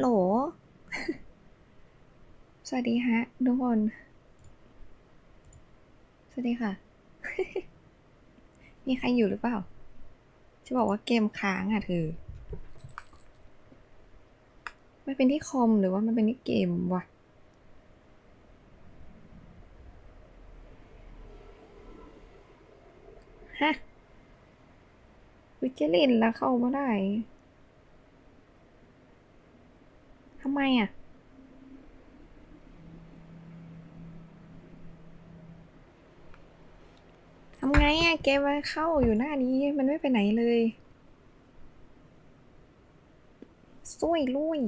โหล สวัสดีฮะทุกคน สวัสดีค่ะ มีใครอยู่หรือเปล่า จะบอกว่าเกมค้างอะเธอ มันเป็นที่คอมหรือว่ามันเป็นที่เกมวะฮะวิจลินแล้วเข้ามาได้ ทำ ไมอะทำไงอะเกมมันเข้าอยู่หน้านี้มันไม่ไปไหนเลยซุยลุย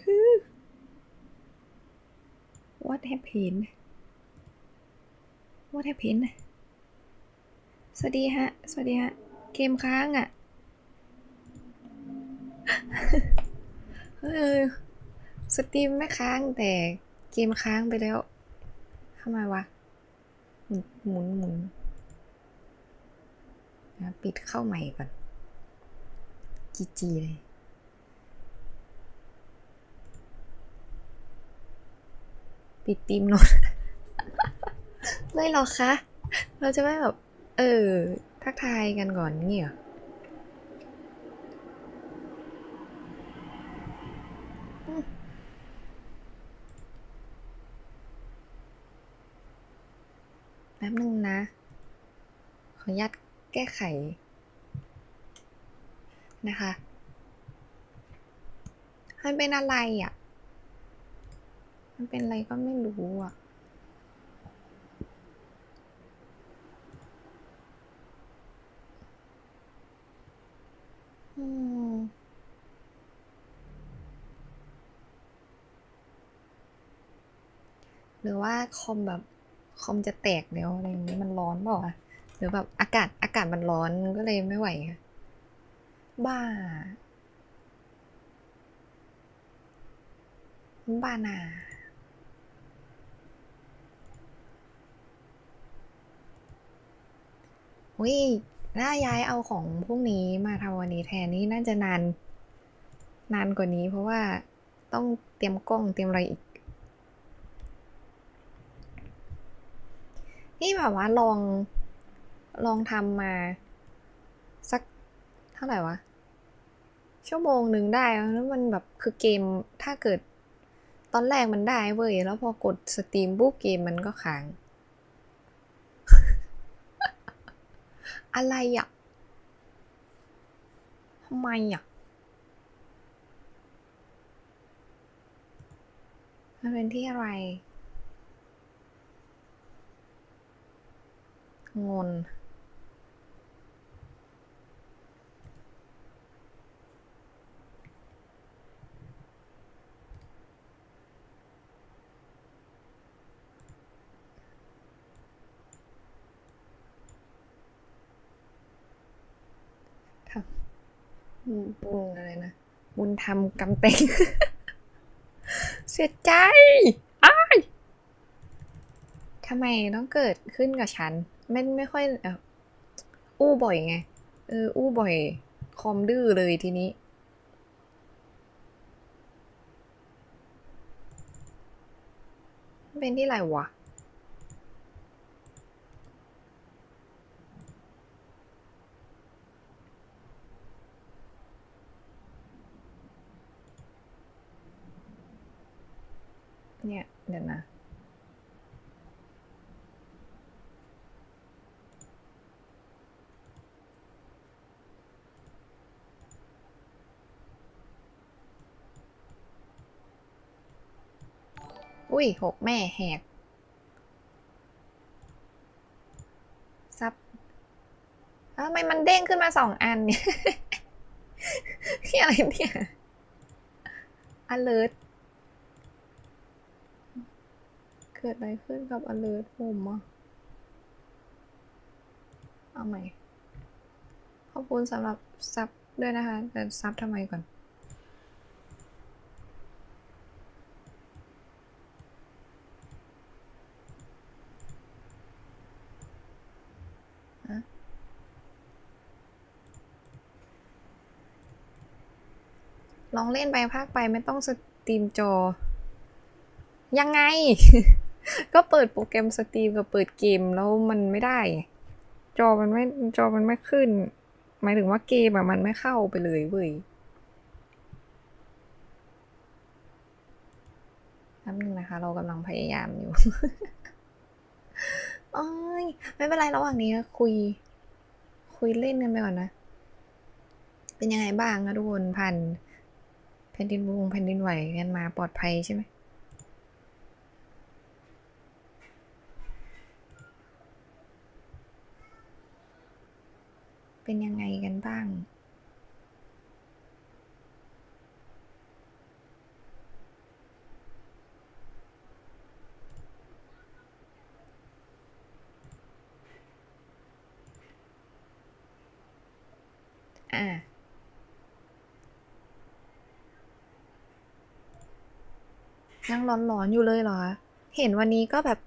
ฮึ What happened What happened สวัสดีฮะ สวัสดีฮะ เกมค้างอะ เออ สตรีมไม่ค้างแต่เกมค้างไปแล้วทำไมวะ หมุนหมุนหมุนนะปิดเข้าใหม่ก่อนจีจีเลย ปิดตีมโนดเลยเหรอคะ เราจะไม่แบบ เออ ทักทายกันก่อนงี้เหรอแป๊บนึงนะ ขออนุญาตแก้ไข นะคะมันเป็นอะไรอะ มันเป็นอะไรก็ไม่รู้อะอืมหรือว่าคอมแบบคอมจะแตกแล้วอะไรอย่างนี้มันร้อนเปล่าวะหรือแบบอากาศอากาศมันร้อนก็เลยไม่ไหวค่ะบ้า บ้านา อุ้ยน่าย้ายเอาของพวกนี้มาทำวันนี้แทนนี่น่าจะนาน นานกว่านี้เพราะว่าต้องเตรียมกล้องเตรียมอะไรอีก นี่แบบว่าลองลองทำมา สักเท่าไหร่วะ ชั่วโมงหนึ่งได้แล้วมันแบบคือเกมถ้าเกิดตอนแรกมันได้เว้ย แล้วพอกดสตรีมปุ๊บเกมมันก็ค้าง อะไรอะทำไมอะมันเป็นที่อะไร งน บุญอะไรนะ บุญทำกำเต็ง เสียใจอ้ายทำไมต้องเกิดขึ้นกับฉัน ไม่ไม่ค่อยเอออู้บ่อยไง เออ อู้บ่อย คอมดื้อเลยทีนี้เป็นที่ไรวะ เนี่ย เดี๋ยวนะ อุ้ยหกแม่แหกซับทำไมมันเด้งขึ้นมาสองอันเนี่ย ที่อะไรเนี่ย alert เกิดอะไรขึ้นกับ alert ผมอะเอาใหม่ ขอบคุณสำหรับซับด้วยนะคะ แต่ซับทำไมก่อน ลองเล่นไปภาคไปไม่ต้องสตรีมจอ ยังไง ก็เปิดโปรแกรมสตรีมกับเปิดเกมแล้วมันไม่ได้ จอมันไม่จอมันไม่ขึ้น หมายถึงว่าเกมอะมันไม่เข้าไปเลยเว้ยแป๊บนึงนะคะ เรากำลังพยายามอยู่โอ้ยไม่เป็นไรระหว่างนี้คุย คุยเล่นกันไปก่อนนะ เป็นยังไงบ้างนะทุกคนผ่านแผ่นดินวงแผ่นดินไหวกันมาปลอดภัยใช่ไหม เป็นยังไงกันบ้าง อ่ายังหลอนๆอยู่เลยเหรอ เห็นวันนี้ก็แบบ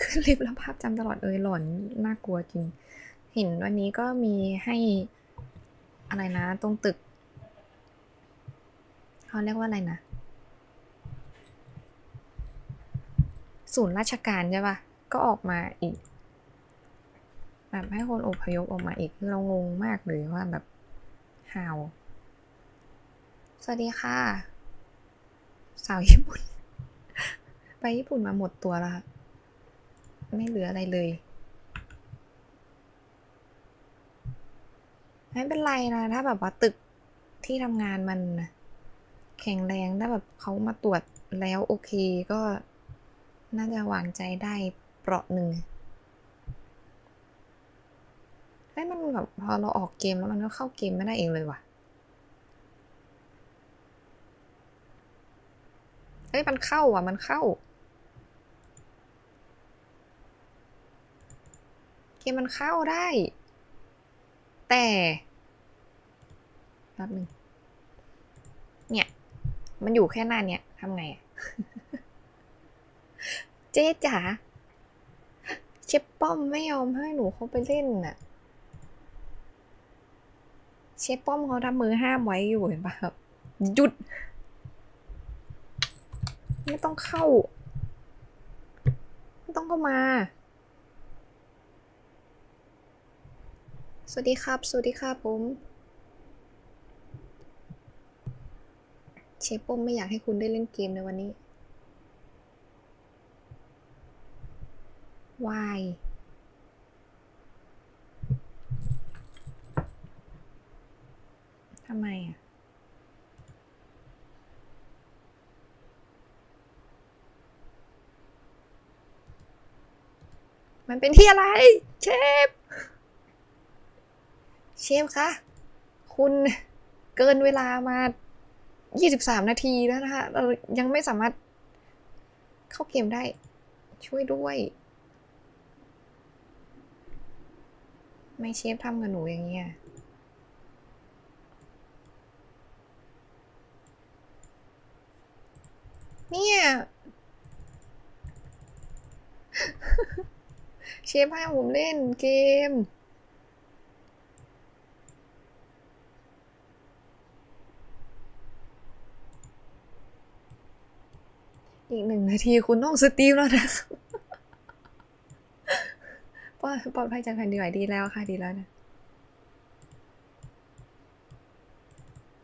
ขึ้นลิฟต์แล้วภาพจำตลอดเอยหลอนน่ากลัวจริง เห็นวันนี้ก็มีให้อะไรนะ ตรงตึก เขาเรียกว่าอะไรนะ ศูนย์ราชการใช่ปะก็ออกมาอีก แบบให้คนอพยพออกมาอีกคือเรางงมากเลยว่าแบบฮาวสวัสดีค่ะ สาวญี่ปุ่น ไปญี่ปุ่นมาหมดตัวแล้วค่ะไม่เหลืออะไรเลย ไม่เป็นไรนะ ถ้าแบบว่าตึกที่ทำงานมันแข็งแรงถ้าแบบเขามาตรวจแล้วโอเคก็น่าจะวางใจได้เปราะหนึ่งเฮ้ยมันแบบพอเราออกเกมแล้วมันก็เข้าเกมไม่ได้เองเลยว่ะ เฮ้ยมันเข้าอะมันเข้า เกมมันเข้าได้ แต่แป๊บหนึ่งเนี่ย มันอยู่แค่หน้าเนี่ยทำไงอะเจ๊จ๋าเชฟป้อมไม่ยอมให้หนูเข้าไปเล่นน่ะ เชฟป้อมเขาทำมือห้ามไว้อยู่เห็นปะแบบหยุด ไม่ต้องเข้า ไม่ต้องเข้ามา สวัสดีครับ สวัสดีครับผม เชฟป้มไม่อยากให้คุณได้เล่นเกมในวันนี้วายทำไมอะมันเป็นที่อะไร เชฟ เชฟคะ คุณเกินเวลามา 23 นาทีแล้วนะคะ เรายังไม่สามารถเข้าเกมได้ ช่วยด้วย ไม่เชฟทำกับหนูอย่างเงี้ยเนี่ยเชฟให้ผมเล่นเกม อีกหนึ่งนาทีคุณต้องสตรีมแล้วนะปลอดปลอดภัยจากแผ่นดินไหวดีแล้วค่ะดีแล้วนะ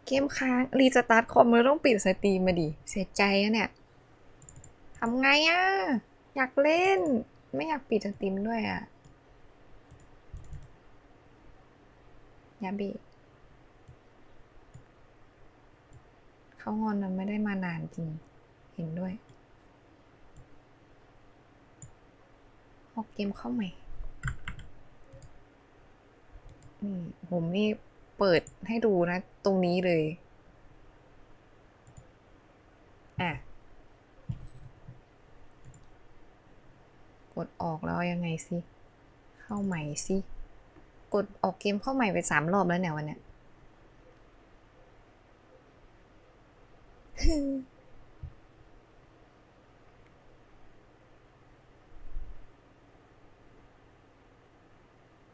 เกมค้าง รีสตาร์ทคอมแล้วต้องปิดสตรีมมาดิ เสียใจอะเนี่ยทำไงอะอยากเล่น ไม่อยากปิดสตรีมด้วยอะยาบีเขางอนมันไม่ได้มานานจริง เห็นด้วย ออกเกมเข้าใหม่อืมผมนี่เปิดให้ดูนะ ตรงนี้เลย อะ กดออกแล้วยังไงสิเข้าเข้าใหม่สิกดออกเกมเข้าใหม่ไปสามรอบแล้วเนี่ยวันเนี้ย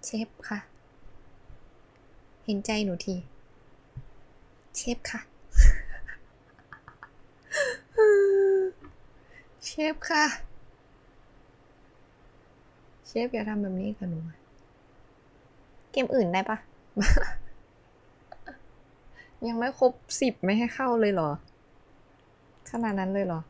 เชฟค่ะ เห็นใจหนูที เชฟค่ะ เชฟค่ะ เชฟอย่าทำแบบนี้กับหนูอะเกมอื่นได้ปะ ยังไม่ครบสิบไม่ให้เข้าเลยเหรอ ขนาดนั้นเลยเหรอ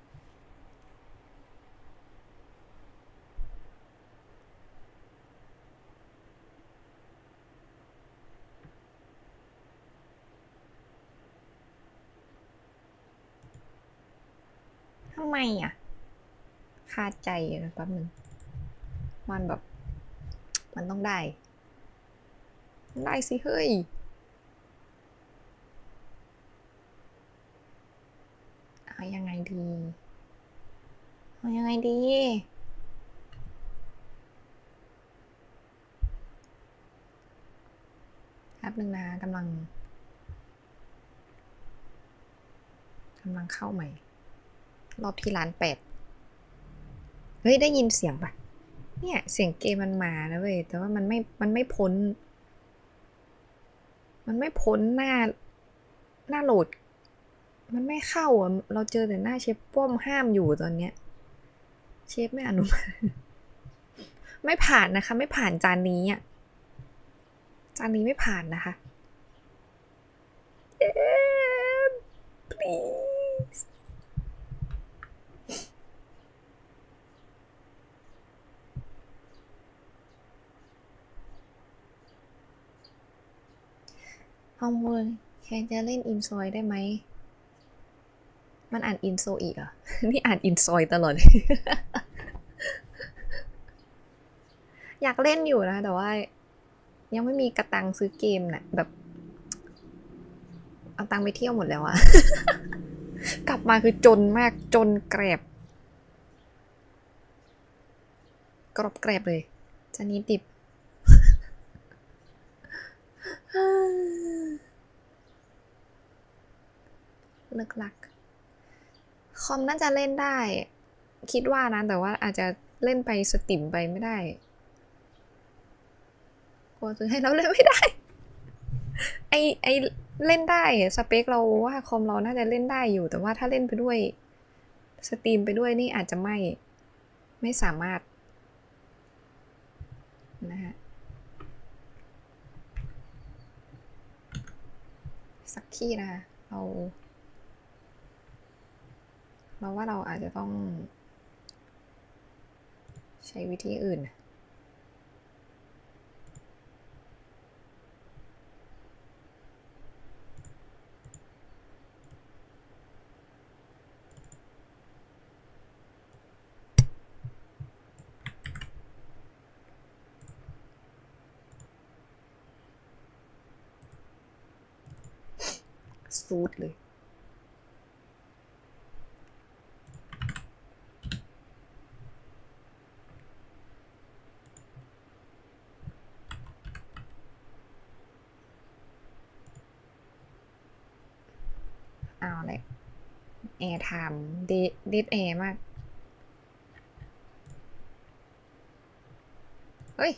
ทำไมอะคาใจนะแป๊บนึง มันแบบ มันต้องได้ ได้สิ เฮ้ย เอายังไงดี เอายังไงดีแป๊บนึงนะกำลังกำลังเข้าใหม่ รอบที่ร้านแปดเฮ้ย ได้ยินเสียงปะเนี่ย เสียงเกมมันมานะเว้ย แต่ว่ามันไม่ มันไม่พ้น มันไม่พ้นหน้า หน้าโหลด มันไม่เข้าอะ เราเจอแต่หน้าเชฟป้อมห้ามอยู่ตอนเนี้ย เชฟไม่อนุมัติไม่ผ่านนะคะ ไม่ผ่านจานนี้อะ จานนี้ไม่ผ่านนะคะเชฟ please ฮอมมูลแคนจะเล่นอินซอยได้ไหม มันอ่านอินโซอีกเหรอะ นี่อ่านอินซอยตลอด อยากเล่นอยู่นะ แต่ว่า ยังไม่มีกระตังซื้อเกมน่ะ แบบ เอาตังไปเที่ยวหมดแล้วอะกลับมาคือจนมากจนแกรบ กรอบแกรบเลยจานนี้ดิบ เลิกลัก คอมน่าจะเล่นได้ คิดว่านะ แต่ว่าอาจจะเล่นไปสติมไปไม่ได้ กลัวซื้อให้เราเล่นไม่ได้ ไอไอเล่นได้สเปคเราว่าคอมเราน่าจะเล่นได้อยู่ แต่ว่าถ้าเล่นไปด้วย สตรีมไปด้วยนี่อาจจะไม่ ไม่สามารถ นะฮะ สักที่นะคะเราเราว่าเราอาจจะต้อง ใช้วิธีอื่น ซูดเลย เอาเลยแอร์ทม์เดดแอร์มาก เฮ้ย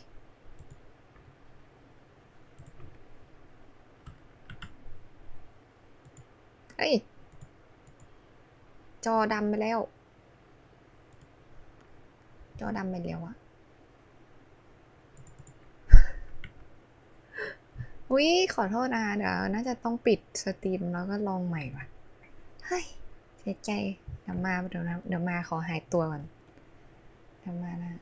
เฮ้ย จอดำไปแล้ว จอดำไปแล้วอะอุ้ยขอโทษนะเดี๋ยวน่าจะต้องปิดสตรีมแล้วก็ลองใหม่ว่ะ เฮ้ยเสียใจเดี๋ยวมาเดี๋ยวนะเดี๋ยวมาขอหายตัวก่อนเดี๋ยวมานะ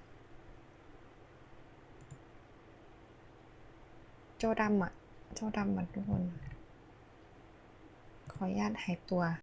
จอดำอะจอดำอะทุกคน ขออนุญาตหายตัว